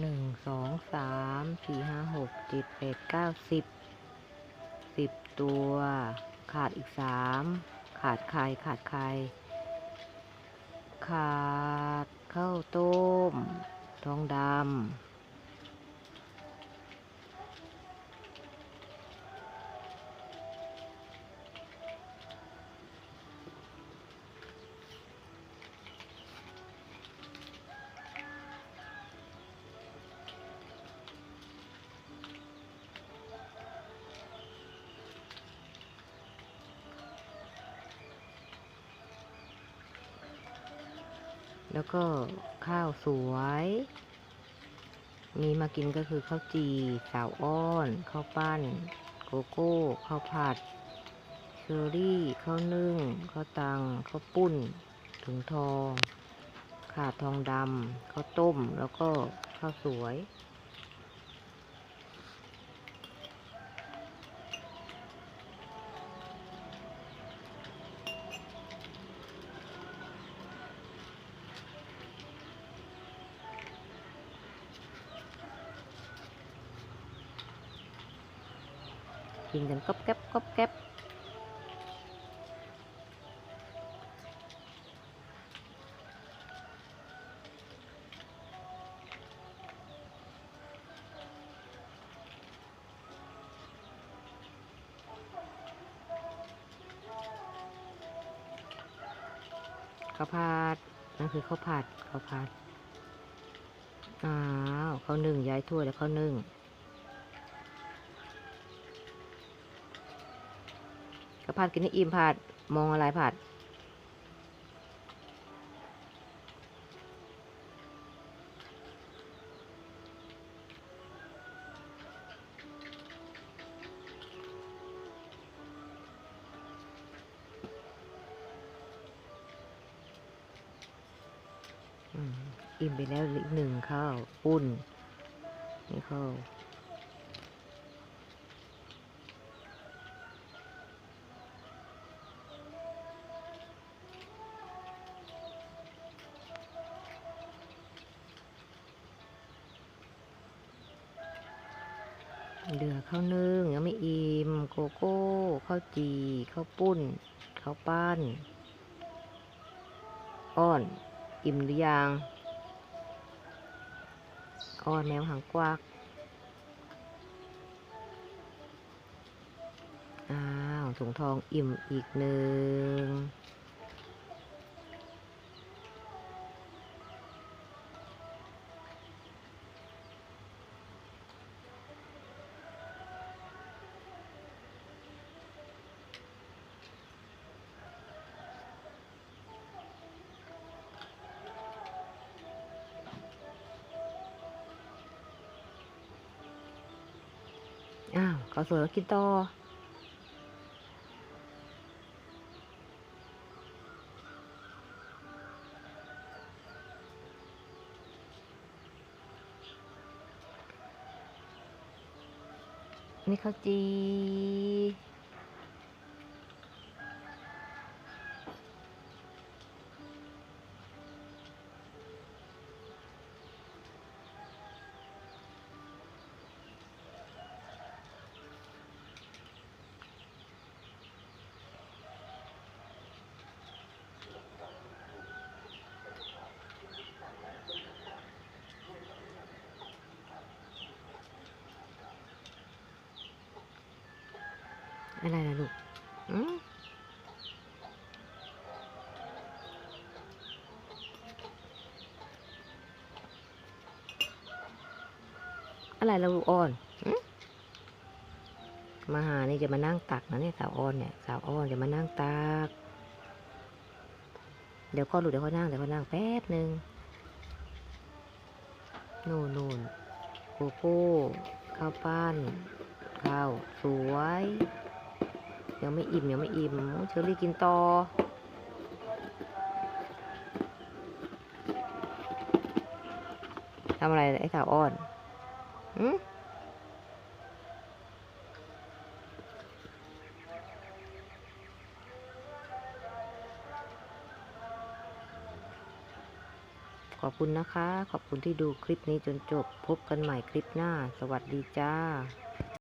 หนึ่งสองสามสี่ห้าหกเจ็ดแปดเก้าสิบสิบตัว ขาดอีกสามขาดใครขาดใครขาดข้าวต้ม ทองดำ แล้วก็ข้าวสวย มีมากินก็คือข้าวจีสาวอ้อนข้าวปั้น โกโก้ข้าวผัดเชอรี่ข้าวนึ่งข้าวตังข้าวปุ้น ถุงทอง ขาดทองดำข้าวต้มแล้วก็ข้าวสวย กินกันก๊อบแก๊บก๊อบแก๊บข้าวผัดนั่นคือข้าวผัดข้าวผัดอ้าวข้าวนึ่งย้ายถ้วยแล้วข้าวนึ่ง กระพัดกินให้อิ่มผัดมองอะไรผัดอิ่มไปแล้วอีกหนึ่งข้าวปุ้นนี่ข้าว เหลือข้าวนึ่งยังไม่อิ่มโกโก้ข้าวจีข้าวปุ้นข้าวปั้น อ้อน อิ่มหรือยัง อ้อนแมวหางกวักอ้าวถุงทองอิ่มอีกหนึ่ง อ้าวข้าวสวยก็กินต่อนี่ข้าวจี อะไรล่ะลูกอืมอะไรล่ะลูกอ่อนมาหานี่จะมานั่งตักนะเนี่ยสาวอ้อนเนี่ยสาวอ้อนจะมานั่งตัก เดี๋ยวก็ลูกเดี๋ยวเขานั่งเดี๋ยวเขานั่งแป๊บหนึ่งนู่นนู่นโกโก้ข้าวปั้นข้าวสวย ยังไม่อิ่มยังไม่อิ่มเชอรี่กินต่อทำอะไรไอ้สาวอ้อนหืมขอบคุณนะคะ ขอบคุณที่ดูคลิปนี้จนจบ พบกันใหม่คลิปหน้า สวัสดีจ้า